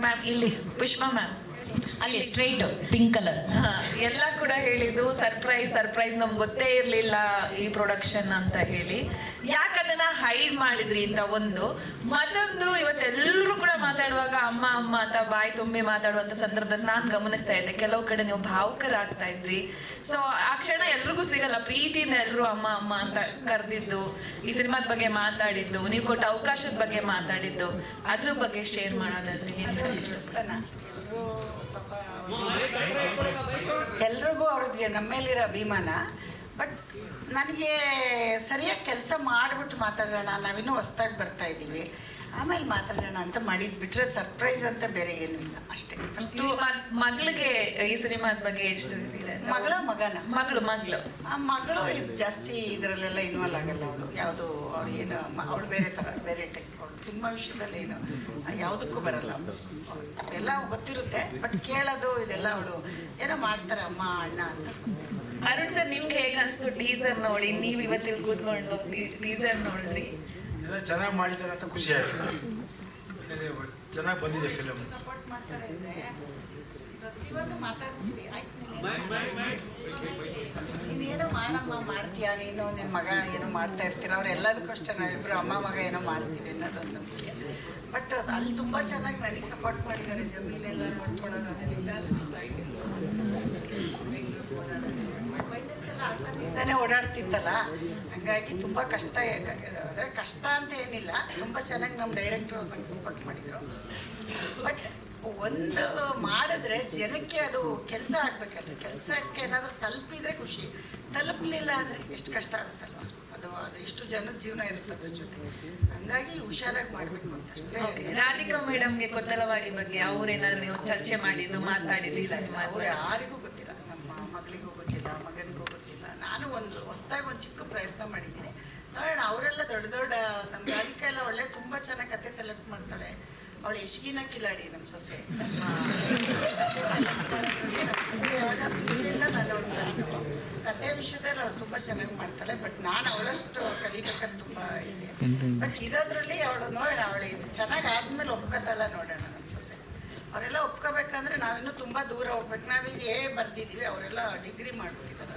Ma'am ಇಲ್ಲಿ Pushpa ma'am ಅಲ್ಲಿ straight pink colour ಹಾ, ಎಲ್ಲ ಕೂಡ ಹೇಳಿದ್ದು ಸರ್ಪ್ರೈಸ್ ಸರ್ಪ್ರೈಸ್ ನಮ್ಗೆ ಗೊತ್ತೇ ಇರಲಿಲ್ಲ ಈ ಪ್ರೊಡಕ್ಷನ್ ಅಂತ ಹೇಳಿ. ಯಾಕೆ ಅದನ್ನ ಹೈಡ್ ಮಾಡಿದ್ರಿ ಅಂತ ಒಂದು. ಮತ್ತೊಂದು ಇವತ್ತೆಲ್ಲರೂ ಕೂಡ ಮಾತಾಡುವಾಗ ಅಮ್ಮ ಅಮ್ಮ ಅಂತ ಬಾಯಿ ತುಂಬಿ ಮಾತಾಡುವಂತ ಸಂದರ್ಭದಲ್ಲಿ ನಾನು ಗಮನಿಸ್ತಾ ಇದ್ದೆ. ಕೆಲವು ಕಡೆ ನೀವು ಭಾವುಕರಾಗ್ತಾ ಇದ್ರಿ. ಸೊ ಆ ಕ್ಷಣ ಎಲ್ರಿಗೂ ಸಿಗಲ್ಲ. ಪ್ರೀತಿಯಿಂದ ಎಲ್ಲರೂ ಅಮ್ಮ ಅಮ್ಮ ಅಂತ ಕರೆದಿದ್ದು, ಈ ಸಿನಿಮಾದ ಬಗ್ಗೆ ಮಾತಾಡಿದ್ದು, ನೀವು ಕೊಟ್ಟ ಅವಕಾಶದ ಬಗ್ಗೆ ಮಾತಾಡಿದ್ದು, ಅದ್ರ ಬಗ್ಗೆ ಶೇರ್ ಮಾಡೋದಾದ್ರೆ? ಎಲ್ರಿಗೂ ಅವ್ರಿಗೆ ನಮ್ಮ ಮೇಲಿರೋ ಅಭಿಮಾನ. ಬಟ್ ನನಗೆ ಸರಿಯಾಗಿ ಕೆಲಸ ಮಾಡಿಬಿಟ್ಟು ಮಾತಾಡೋಣ. ನಾವಿನ್ನೂ ಹೊಸ್ದಾಗಿ ಬರ್ತಾ ಇದ್ದೀವಿ. ಆಮೇಲೆ ಮಾತಾಡೋಣ ಅಂತ ಮಾಡಿದ್ ಬಿಟ್ರೆ ಸರ್ಪ್ರೈಸ್ ಅಂತ ಬೇರೆ ಏನಿಲ್ಲ. ಅಷ್ಟೇ. ಮಗಳಿಗೆ ಈ ಸಿನಿಮಾದ ಬಗ್ಗೆ ಎಷ್ಟು ಇದೆ. ಮಗಳ ಮಗನ? ಮಗಳು ಮಗಳು. ಆ ಮಗಳು ಜಾಸ್ತಿ ಇದರಲ್ಲೆಲ್ಲ ಇನ್ವಾಲ್ವ್ ಆಗಲ್ಲ ಅವಳು. ಯಾವುದು ಅವ್ರು ಏನು ಅವಳು ಬೇರೆ ಥರ ಬೇರೆ ಟೈಪ್ ಅವಳು. ಸಿನಿಮಾ ವಿಷಯದಲ್ಲಿ ಏನು ಯಾವುದಕ್ಕೂ ಬರಲ್ಲ ಅವಳು. ಎಲ್ಲ ಗೊತ್ತಿರುತ್ತೆ ಬಟ್ ಕೇಳೋದು ಇದೆಲ್ಲ ಅವಳು. ಏನೋ ಮಾಡ್ತಾರೆ ಅಮ್ಮ ಅಣ್ಣ ಅಂತ. ಅರುಣ್ ಸರ್ ನಿಮ್ಗೆ ಹೇಗೆ ಅನಿಸ್ತು ಟೀಸರ್ ನೋಡಿ? ನೀವು ಇವತ್ತಿಲ್ಲಿ ಕೂತ್ಕೊಂಡು ಟೀಸರ್ ನೋಡಿದ್ರಿ ಎಲ್ಲ ಚೆನ್ನಾಗಿ ಮಾಡಿದ್ದಾರೆ ಅಂತ ಖುಷಿ ಆಯಿತು. ಚೆನ್ನಾಗಿ ಬಂದಿದೆ ಫಿಲಮ್ ನೀನೇನೋ ಮಾಡಮ್ಮ ಮಾಡ್ತೀಯಾ ನೀನು? ನಿನ್ನ ಮಗ ಏನೋ ಮಾಡ್ತಾ ಇರ್ತೀರ? ಅವ್ರು ಎಲ್ಲದಕ್ಕೂ ಅಷ್ಟೇ ನಾವಿಬ್ರು ಅಮ್ಮ ಮಗ ಏನೋ ಮಾಡ್ತೀವಿ ಅನ್ನೋದೊಂದು ನಂಬಿಕೆ ಬಟ್ ಅಲ್ಲಿ ತುಂಬ ಚೆನ್ನಾಗಿ ನನಗೆ ಸಪೋರ್ಟ್ ಮಾಡಿದ್ದಾರೆ. ಜಮೀನೆಲ್ಲ ನೋಡ್ಕೊಳ್ಳೋದು ಅದೆಲ್ಲ. ಹಾಸನಿಂದನೇ ಓಡಾಡ್ತಿತ್ತಲ್ಲ? ಹಂಗಾಗಿ ತುಂಬ ಕಷ್ಟ ಅಂದರೆ ಕಷ್ಟ ಅಂತ ಏನಿಲ್ಲ. ತುಂಬ ಚೆನ್ನಾಗಿ ನಮ್ಮ ಡೈರೆಕ್ಟ್ರು ನಂಗೆ ಸಪೋರ್ಟ್ ಮಾಡಿದರು. ಬಟ್ ಒಂದು ಮಾಡಿದ್ರೆ ಜನಕ್ಕೆ ಅದು ಕೆಲಸ ಆಗ್ಬೇಕಲ್ರಿ. ಕೆಲಸಕ್ಕೆ ಏನಾದರೂ ತಲುಪಿದ್ರೆ ಖುಷಿ. ತಲುಪಲಿಲ್ಲ ಅಂದರೆ ಎಷ್ಟು ಕಷ್ಟ ಆಗುತ್ತಲ್ವ? ಅದು ಅದು ಎಷ್ಟು ಜನದ ಜೀವನ ಇರುತ್ತೆ ಅದ್ರ ಜೊತೆ. ಹಂಗಾಗಿ ಹುಷಾರಾಗಿ ಮಾಡಬೇಕು ಅಂತ. ಅಷ್ಟೇ ರಾಧಿಕಾ ಮೇಡಮ್ಗೆ ಕೊತ್ತಲವಾಡಿ ಬಗ್ಗೆ ಅವ್ರೇನಾದ್ರು ನೀವು ಚರ್ಚೆ ಮಾಡಿದ್ದು ಮಾತಾಡಿದ್ದು ಯಾರಿಗೂ ಗೊತ್ತಿಲ್ಲ. ನಮ್ಮ ಮಗಳಿಗೂ ಗೊತ್ತಿಲ್ಲ ಮಗನಿಗೂ ಗೊತ್ತಿಲ್ಲ. ಒಂದು ಹೊಸದಾಗಿ ಒಂದು ಚಿಕ್ಕ ಪ್ರಯತ್ನ ಮಾಡಿದ್ದೀನಿ. ನೋಡೋಣ ಅವರೆಲ್ಲ ದೊಡ್ಡ ದೊಡ್ಡ ನಮ್ಮ ರಾಧಿಕಾ ಎಲ್ಲ ಒಳ್ಳೆ ತುಂಬ ಚೆನ್ನಾಗಿ ಕತೆ ಸೆಲೆಕ್ಟ್ ಮಾಡ್ತಾಳೆ. ಅವಳು ಎಷ್ಟಿನ ಕಿಲಾಡಿ ನಮ್ಮ ಸೊಸೆ. ಎಲ್ಲ ನಾನು. ಕತೆ ವಿಷಯದಲ್ಲಿ ಅವಳು ತುಂಬ ಚೆನ್ನಾಗಿ ಮಾಡ್ತಾಳೆ ಬಟ್ ನಾನು ಅವಳಷ್ಟು ಕಲಿಬೇಕಂತ ತುಂಬ ಇದೆ. ಬಟ್ ಇರೋದ್ರಲ್ಲಿ ಅವಳು ನೋಡೋಣ ಅವಳು ಇದು ಚೆನ್ನಾಗಿ ಆದ್ಮೇಲೆ ಒಪ್ಕೋತಾಳ ನೋಡೋಣ. ಅವರೆಲ್ಲ ಒಪ್ಕೋಬೇಕಂದ್ರೆ ನಾವಿನ್ನೂ ತುಂಬ ದೂರ ಹೋಗ್ಬೇಕು. ನಾವೀಗ ಏ ಬರ್ದಿದ್ದೀವಿ ಅವರೆಲ್ಲ ಡಿಗ್ರಿ ಮಾಡ್ಬಿಟ್ಟಿದ್ದಾರೆ.